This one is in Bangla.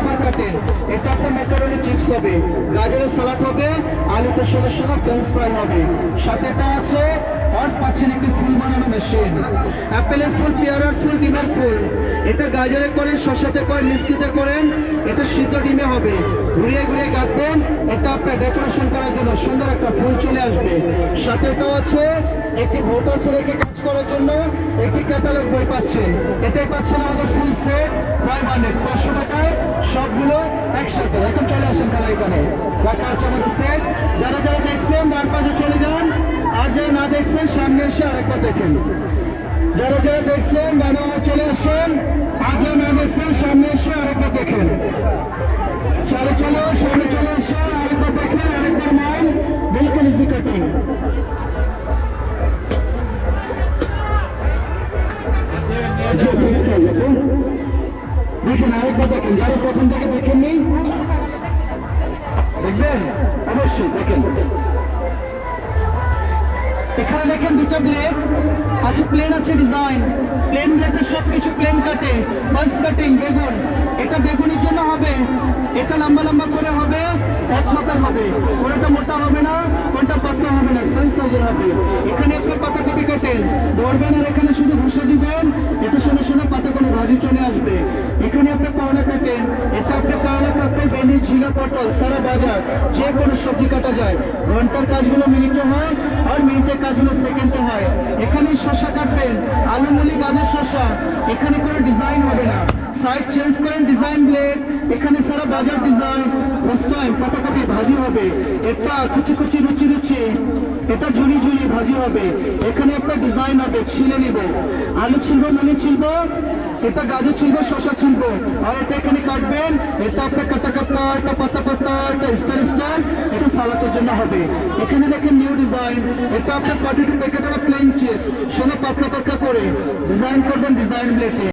আবার কাটেন এটা আপনার ম্যাকারনি চিপস হবে। গাজরের সালাদ হবে আলুতে সোজা সোজা ফ্রেঞ্চ ফ্রাই হবে। সাথে এটা আছে আর পাচ্ছেন একটি ফুল বানানো মেশিন অ্যাপেলের ফুল, পেয়ারার ফুল, ডিমের ফুল। এটা গাজরে করেন শসাতে করেন মিষ্টিতে করেন। এটা সিদ্ধ ডিমে হবে। ঘুরিয়ে ঘুরিয়ে গাঁথবেন এটা আপনার ডেকোরেশন করার জন্য সুন্দর একটা ফুল চলে আসবে। সাথে এটাও আছে, একটি ভোট আছে রেখে কাজ করার জন্য। একটি ক্যাটালগ বই পাচ্ছেন এটাই পাচ্ছেন আমাদের ফুল সেট ফাইভ হান্ড্রেড সবগুলো একসাথে। এখন চলে আসেন এখানে রাখা আছে আমাদের সেট যারা যারা দেখছেন, ডান পাশে চলে যান। আর যারা না দেখছেন, সামনে এসে আরেকবার দেখেন। যারা যারা দেখছেন দেখেন আরেকবার দেখেন, যারা প্রথম থেকে দেখেননি, দেখবেন? অবশ্যই দেখেন। এখানে দেখেন দুটো ব্লেড আছে প্লেন আছে ডিজাইন প্লেন ব্লেডে সব কিছু প্লেন কাটে ফার্স্ট কাটিং বেগুন। এটা বেগুনের জন্য হবে, এটা লম্বা লম্বা করে হবে, এক মাপের হবে। কোনটা মোটা হবে না, কোনটা পাতলা হবে না সেম সাইজের হবে। এখানে আপনি পাতা কপি কাটেন ধরবেন আর এখানে শুধু ভুষে দিবেন, এটা শুধু শুধু পাতা চলে আসবে। এখানে আপনি করলা কাটেন? এটা আপনি করলা কাটতে ভেন্ডি ঝিঙা পটল, সারা বাজার, যে কোনো সবজি কাটা যায়। ঘণ্টার কাজগুলো মিনিটে হয় আর মিনিটের কাজগুলো সেকেন্ডে হয়। এখানে শসা কাটবেন। আলু মুলি গাজর শসা। এখানে কোনো ডিজাইন হবে না। সাইড চেঞ্জ করেন ডিজাইন ব্লেড এখানে সারা বাজার ডিজাইন ফার্স্ট টাইম পাতাকপি ভাজি হবে। এটা কুচি কুচি রুচি রুচি। এটা ঝুড়ি ঝুড়ি ভাজি হবে। এখানে একটা ডিজাইন হবে, ছিলে নিবে। আলু ছিলব মুলি ছিলব, এটা গাজর ছিলব শশা ছিলব। আর এটা এখানে কাটবেন, এটা আপনার কাটা কাটা, এটা পাতা পাতা, এটা স্টার স্টার এটা সালাতের জন্য হবে। এখানে দেখেন নিউ ডিজাইন এটা আপনার পটেটো প্যাকেট প্লেন চিপস সোনা পাতলা পাতলা করে। ডিজাইন করবেন ডিজাইন ব্লেটে